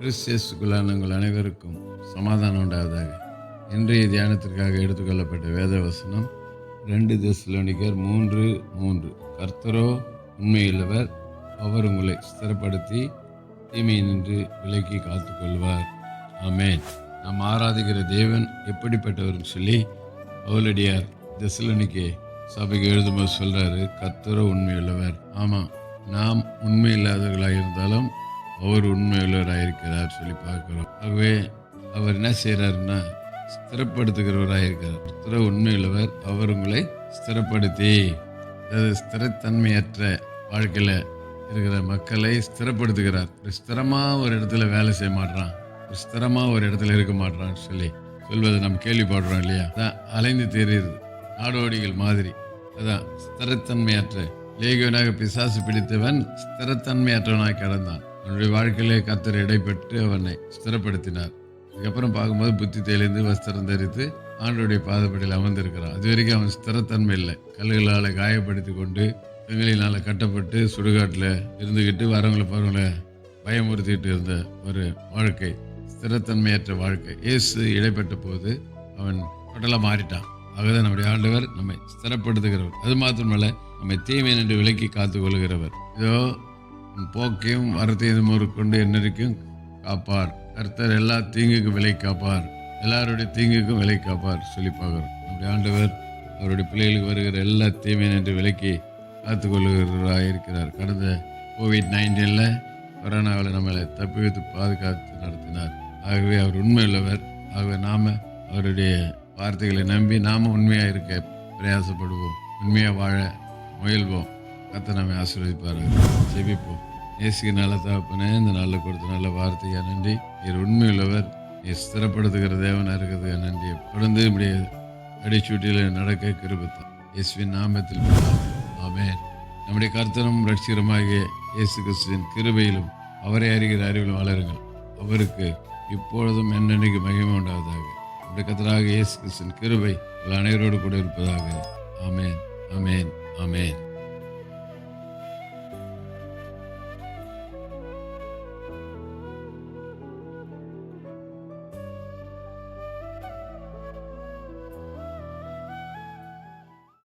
கிறிஸ்தியஸுக்குள்ளான உங்கள் அனைவருக்கும் சமாதானம் உண்டாவதாக. இன்றைய தியானத்திற்காக எடுத்துக்கொள்ளப்பட்ட வேத வசனம் ரெண்டு தெசலோனிக்கர் மூன்று மூன்று. கர்த்தரோ உண்மையுள்ளவர் அவர் உங்களை ஸ்திரப்படுத்தி தீமையை நின்று விலக்கி காத்துக்கொள்வார். ஆமேன். நாம் ஆராதிக்கிற தேவன் எப்படிப்பட்டவர்னு சொல்லி பவுலடியார் தெசலோனிக்கே சபைக்கு எழுதும்போது சொல்கிறாரு கர்த்தரோ உண்மையுள்ளவர். ஆமாம் நாம் உண்மை இல்லாதவர்களாக இருந்தாலும் அவர் உண்மையுள்ளவராக இருக்கிறார் சொல்லி பார்க்குறோம். ஆகவே அவர் என்ன செய்கிறாருன்னா ஸ்திரப்படுத்துகிறவராக இருக்கிறார். கர்த்தரோ உண்மையுள்ளவர் அவர் உங்களை ஸ்திரப்படுத்தி அதாவது ஸ்திரத்தன்மையற்ற வாழ்க்கையில் இருக்கிற மக்களை ஸ்திரப்படுத்துகிறார். ஒரு ஸ்திரமாக ஒரு இடத்துல வேலை செய்ய மாட்றான். ஒரு ஸ்திரமாக ஒரு இடத்துல இருக்க மாட்றான்னு சொல்லி சொல்வதை நம்ம கேள்விப்படுறோம் இல்லையா? அதான் அலைந்து தெரியுது நாடோடிகள் மாதிரி. அதான் ஸ்திரத்தன்மையற்ற. லேகியனாக பிசாசு பிடித்தவன் ஸ்திரத்தன்மையற்றவனாக கிடந்தான். அவனுடைய வாழ்க்கையிலே கத்தர் இடைப்பட்டு அவனை ஸ்திரப்படுத்தினார். அதுக்கப்புறம் பார்க்கும்போது புத்தி தெளிந்து வஸ்திரம் தரித்து ஆண்டோடைய பாதப்படியில் அமர்ந்திருக்கிறான் அது வரைக்கும் அவன் ஸ்திரத்தன்மை இல்லை. கல்லுகளால் காயப்படுத்தி கொண்டு பெண்களினால் கட்டப்பட்டு சுடுகாட்டில் இருந்துக்கிட்டு வரவங்களை போகிறவங்கள பயமுறுத்திட்டு இருந்த ஒரு வாழ்க்கை ஸ்திரத்தன்மையற்ற வாழ்க்கை. இயேசு இடைப்பட்ட போது அவன் டோட்டலாக மாறிட்டான். ஆகதான் நம்முடைய ஆண்டவர் நம்மை ஸ்திரப்படுத்துகிறவர். அது மாத்திரமல்ல நம்மை தீமை நின்று விலக்கி காத்து கொள்கிறவர் இதோ போக்கையும் வரத்தையும் கொண்டு என்னைக்கும் காப்பார். கர்த்தர் எல்லா தீங்குக்கும் விலை காப்பார். எல்லாருடைய தீங்குக்கும் விலை காப்பார் சொல்லி பார்க்குறோம். நம்முடைய ஆண்டவர் அவருடைய பிள்ளைகளுக்கு வருகிற எல்லா தீமையும் என்று விலக்கி காத்துக்கொள்கிறவராக இருக்கிறார். கடந்த கோவிட் நைன்டீனில் கொரோனாவில் நம்மளை தப்பி வைத்து பாதுகாத்து நடத்தினார். ஆகவே அவர் உண்மையுள்ளவர். ஆகவே நாம் அவருடைய வார்த்தைகளை நம்பி நாம் உண்மையாக இருக்க பிரயாசப்படுவோம். உண்மையாக வாழ முயல்வோம். கத்தை நம்மை ஆசீர்வதிப்பார்கள் ஜெபிப்போம். இயேசுக்கு நல்ல தகப்பனே இந்த நாளில் கொடுத்த நல்ல வார்த்தையாக நன்றி. நீர் உண்மையுள்ளவர். நீ ஸ்திரப்படுத்துகிற தேவனாக இருக்கிறது நன்றி. தொடர்ந்து இப்படி அடிச்சூட்டியில் நடக்க கிருபத்தான் இயேசுவின் நாமத்தில் பிதாவே. நம்முடைய கர்த்தனும் ரட்சிகரமாகிய இயேசு கிறிஸ்துவின் கிருபையிலும் அவரை அறிகிற அறிவிலும் வளருங்கள் அவருக்கு இப்பொழுதும் என்னென்னைக்கு மகிமை உண்டாவதாக. நம்முடைய கர்த்தராக இயேசு கிறிஸ்துவின் கிருபை உங்கள் அனைவரோடு கூட இருப்பதாக. ஆமேன்.